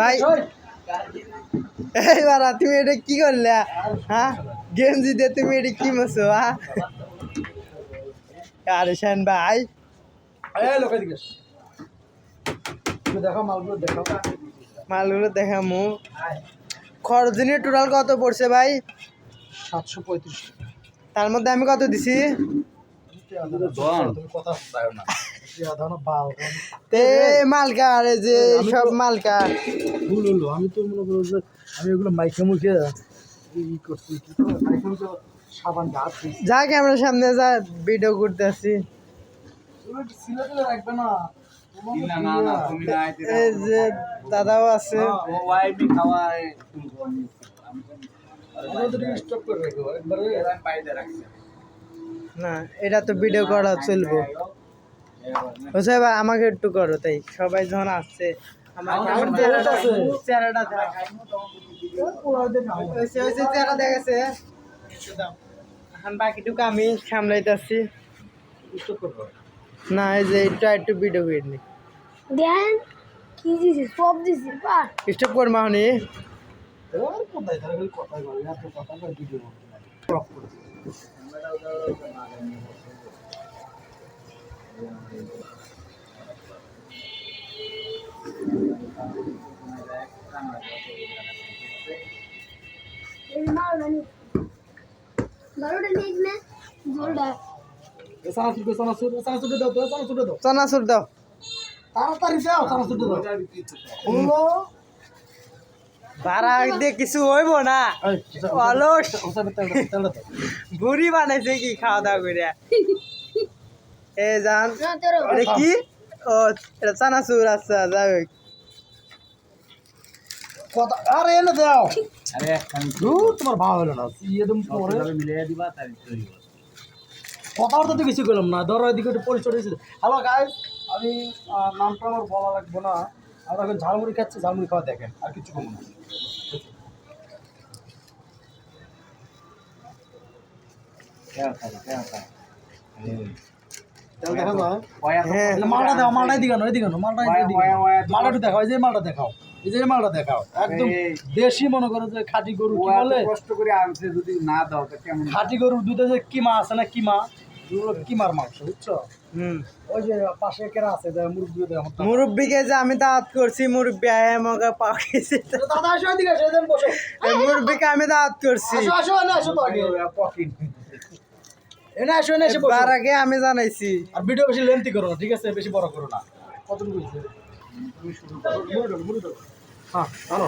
ভাই। এইবার তুমি এটা কি করলে? হ্যাঁ গেঞ্জি দিয়ে তুমি এটা কি হ্যাঁ আরে শান ভাই। এই মালগুলো দেখো। মালগুলো দেখামু। খরচ টোটাল কত পড়ছে ভাই? সাতশো পঁয়ত্রিশ। তার মধ্যে আমি কত দিছি? তে মালকার এই যে সব মালকার ভুল হলো আমি তো মনে করো যে আমি ওগুলো মাইকে মুখে ই করছি সাবান যা ক্যামেরার সামনে যা ভিডিও করতে আসি রাখবে না। না না না তুমি না আইতে এই যে দাদাও আছে। খাওয়ায়। না এটা তো ভিডিও করা চলবো। হোসে ভাই আমাকে একটু করো তাই। সবাই যখন আসছে আমার চেহারাটা চেহারাটা চেহারা দেখেছে বাকিটুকু আমি সামলাইতেছি। না এই যে এটা একটু ভিডিও করে নি। দেন কি দিছিস সব দিছিস পা স্টপ কর মাহনি। কোথায় তারা কথা ভিডিও স্টপ করে চানাচুর দাও তাড়াতাড়ি দাও সানা দাও ভাড়া দিয়ে কিছু হইব না। অলস। বুড়ি বানাইছে কি খাওয়া দাওয়া করে এ জান এটা কি? ও এটা চানাচুর আচ্ছা যাই হোক। কথা আরে এনে দাও। আরে একখান ধুর, তোমার ভাব হলো না। একদম পরে। মিলিয়ে দিবা তাই কথাবার্তা তো কিছু করলাম না। ধরো এদিকে একটু পরিচয় হ্যালো গাইস আমি নামটা আমার বলা লাগবে না। আমরা এখন ঝালমুড়ি খাচ্ছি ঝালমুড়ি খাওয়া দেখেন আর কিছু কম না। মালটা মালটা দেখাও এই যে মালটা দেখাও এই যে মালটা দেখাও। একদম দেশি মনে করো যে খাঁটি গরু কি বলে? কষ্ট করে আনছে যদি না দাও তো কেমন? খাঁটি গরুর দুধে যে কিমা আছে না কিমা কিমার মাংস বুঝছ? ওই যে পাশে কেরা আছে? যে মুরগি দেয় মুরব্বীকে যে আমি দাওয়াত করছি মুরব্বী আয় আমাকে পাওয়া দাদা আসো এদিকে আসো এদিকে বসো। এই মুরব্বীকে আমি দাওয়াত করছি। আসো আসো এনে আসো তো আগে পকেট এনে আসো এনে এসে বসো। বার আগে আমি জানাইছি। আর ভিডিও বেশি লেন্থি করো না ঠিক আছে? বেশি বড় করো না। কতটুকু হয়েছে? তুমি শুরু করো মুড়ি ধরো, হ্যাঁ ভালো